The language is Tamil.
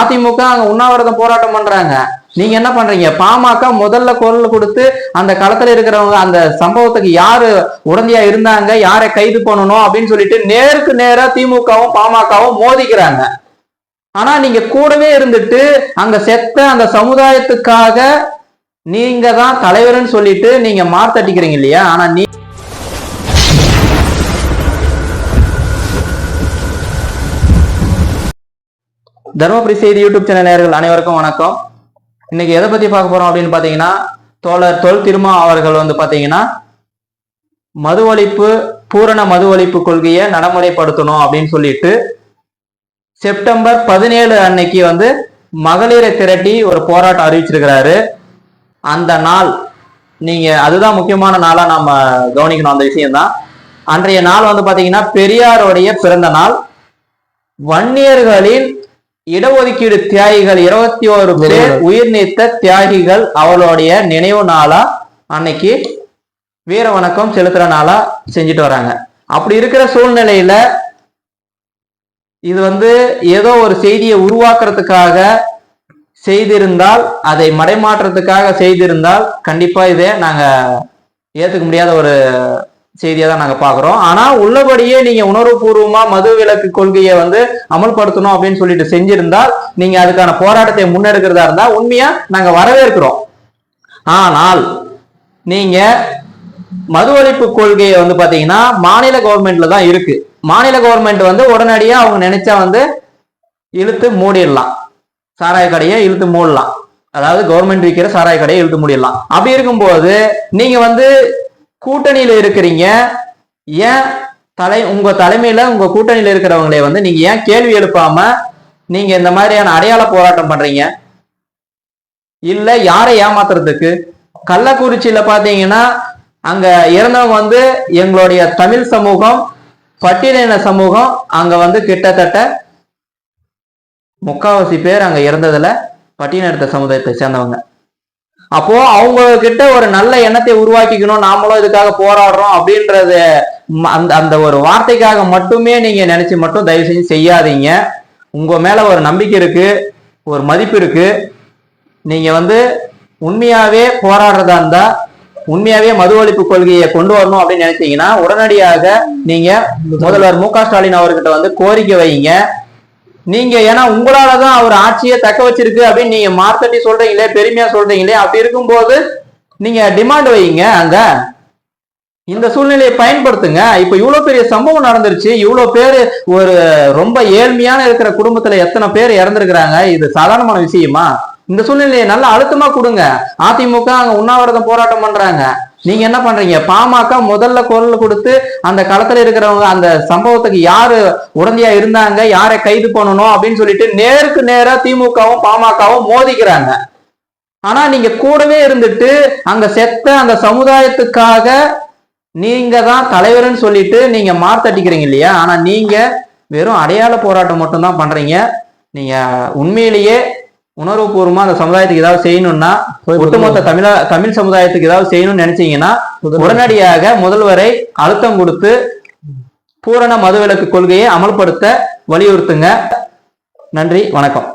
அதிமுக அங்க உண்ணாவிரதம் போராட்டம் பண்றாங்க. நீங்க என்ன பண்றீங்க? பாமக முதல்ல குரல் கொடுத்து அந்த களத்துல இருக்கிறவங்க அந்த சம்பவத்துக்கு யாரு உடந்தையா இருந்தாங்க யாரை கைது பண்ணணும் அப்படின்னு சொல்லிட்டு நேருக்கு நேரா திமுகவும் பாமகவும் மோதிக்கிறாங்க. ஆனா நீங்க கூடவே இருந்துட்டு அங்க செத்த அந்த சமுதாயத்துக்காக நீங்க தான் தலைவர்னு சொல்லிட்டு நீங்க மார்த்தட்டிக்கிறீங்க இல்லையா? ஆனா நீ தருமபுரி செய்தி யூடியூப் சேனல் நேர்கள் அனைவருக்கும் வணக்கம். இன்னைக்கு எதை பத்தி பார்க்க போறோம் அப்படின்னு பாத்தீங்கன்னா தோழர் தொல் திருமா அவர்கள் வந்து பாத்தீங்கன்னா மது ஒழிப்பு பூரண மது ஒழிப்பு கொள்கையை நடைமுறைப்படுத்தணும் அப்படின்னு சொல்லிட்டு செப்டம்பர் பதினேழு அன்னைக்கு வந்து மகளிரை திரட்டி ஒரு போராட்டம் அறிவிச்சிருக்கிறாரு. அந்த நாள் நீங்க அதுதான் முக்கியமான நாளா நாம கவனிக்கணும் அந்த விஷயம்தான். அன்றைய நாள் வந்து பாத்தீங்கன்னா பெரியாருடைய பிறந்த நாள். வன்னியர்களின் இடஒதுக்கீடு தியாகிகள் இருபத்தி ஒரு பேர். உயிர் நீத்த தியாகிகள் அவளுடைய நினைவு நாளா? அன்னைக்கு வீர வணக்கம் செலுத்துற நாளா செஞ்சுட்டு வராங்க. அப்படி இருக்கிற சூழ்நிலையில இது வந்து ஏதோ ஒரு செய்தியை உருவாக்குறதுக்காக செய்திருந்தால் அதை மடைமாற்றத்துக்காக செய்திருந்தால் கண்டிப்பா இதை நாங்க ஏத்துக்க முடியாத ஒரு செய்தியை தான் நாங்க பாக்குறோம். ஆனா உள்ளபடியே நீங்க உணர்வுபூர்வமாக மது விலக்கு கொள்கையை வந்து அமல்படுத்தணும் அப்படின்னு சொல்லிட்டு செஞ்சிருந்தால் நீங்க அதுக்கான போராட்டத்தை முன்னெடுக்கிறதா இருந்தா உண்மையா நாங்க வரவேற்கிறோம். ஆனால் நீங்க மது ஒழிப்பு கொள்கையை வந்து பாத்தீங்கன்னா மாநில கவர்மெண்ட்ல தான் இருக்கு. மாநில கவர்மெண்ட் வந்து உடனடியா அவங்க நினைச்சா வந்து இழுத்து மூடிடலாம். சாராய கடையை இழுத்து மூடலாம். அதாவது கவர்மெண்ட் விற்கிற சாராய கடையை இழுத்து மூடிடலாம். அப்படி இருக்கும்போது நீங்க வந்து கூட்டணியில இருக்கிறீங்க. ஏன் தலை உங்க தலைமையில உங்க கூட்டணியில இருக்கிறவங்களே வந்து நீங்க ஏன் கேள்வி எழுப்பாம நீங்க இந்த மாதிரியான அடையாள போராட்டம் பண்றீங்க? இல்ல யாரை ஏமாத்துறதுக்கு? கள்ளக்குறிச்சியில பாத்தீங்கன்னா அங்க இறந்தவங்க வந்து எங்களுடைய தமிழ் சமூகம் பட்டியலின சமூகம் அங்க வந்து கிட்டத்தட்ட முக்காவாசி பேர் அங்க இறந்ததுல பட்டியலினத்த சமுதாயத்தை சேர்ந்தவங்க. அப்போ அவங்க கிட்ட ஒரு நல்ல எண்ணத்தை உருவாக்கிக்கணும் நாமளும் இதுக்காக போராடுறோம் அப்படின்றத ம- அந்த அந்த ஒரு வார்த்தைக்காக மட்டுமே நீங்க நினைச்சு மட்டும் தயவு செஞ்சு செய்யாதீங்க. உங்க மேல ஒரு நம்பிக்கை இருக்கு ஒரு மதிப்பு இருக்கு. நீங்க வந்து உண்மையாவே போராடுறதா இருந்தா உண்மையாவே மது ஒழிப்பு கொள்கையை கொண்டு வரணும் அப்படின்னு நினைச்சீங்கன்னா உடனடியாக நீங்க முதல்வர் மு க ஸ்டாலின் அவர்கிட்ட வந்து கோரிக்கை வைங்க. நீங்க ஏன்னா உங்களாலதான் அவர் ஆட்சியை தக்க வச்சிருக்கு அப்படின்னு நீங்க மார்த்தட்டி சொல்றீங்களே பெருமையா சொல்றீங்களே அப்படி இருக்கும்போது நீங்க டிமாண்ட் வைங்க அந்த இந்த சூழ்நிலையை பயன்படுத்துங்க. இப்ப இவ்வளவு பெரிய சம்பவம் நடந்துருச்சு இவ்வளவு பேர் ஒரு ரொம்ப ஏழ்மையான இருக்கிற குடும்பத்துல எத்தனை பேர் இறந்துருக்கிறாங்க இது சாதாரணமான விஷயமா? இந்த சூழ்நிலையை நல்லா அழுத்தமா கொடுங்க. அதிமுக அங்க உண்ணாவிரதம் போராட்டம் பண்றாங்க. நீங்க என்ன பண்றீங்க? பாமக முதல்ல குரல் கொடுத்து அந்த களத்துல இருக்கிறவங்க அந்த சம்பவத்துக்கு யாரு உடந்தையா இருந்தாங்க யாரை கைது பண்ணணும் அப்படின்னு சொல்லிட்டு நேருக்கு நேரா திமுகவும் பாமகவும் மோதிக்கிறாங்க. ஆனா நீங்க கூடவே இருந்துட்டு அங்க செத்த அந்த சமுதாயத்துக்காக நீங்க தான் தலைவர்னு சொல்லிட்டு நீங்க மார்த்தட்டிக்கிறீங்க இல்லையா? ஆனா நீங்க வெறும் அடையாள போராட்டம் மட்டும்தான் பண்றீங்க. நீங்க உண்மையிலேயே உணர்வுபூர்வமா அந்த சமுதாயத்துக்கு ஏதாவது செய்யணும்னா ஒட்டுமொத்த தமிழ தமிழ் சமுதாயத்துக்கு ஏதாவது செய்யணும்னு நினைச்சீங்கன்னா உடனடியாக முதல்வரை அழுத்தம் கொடுத்து பூரண மதுவிலக்கு கொள்கையை அமல்படுத்த வலியுறுத்துங்க. நன்றி வணக்கம்.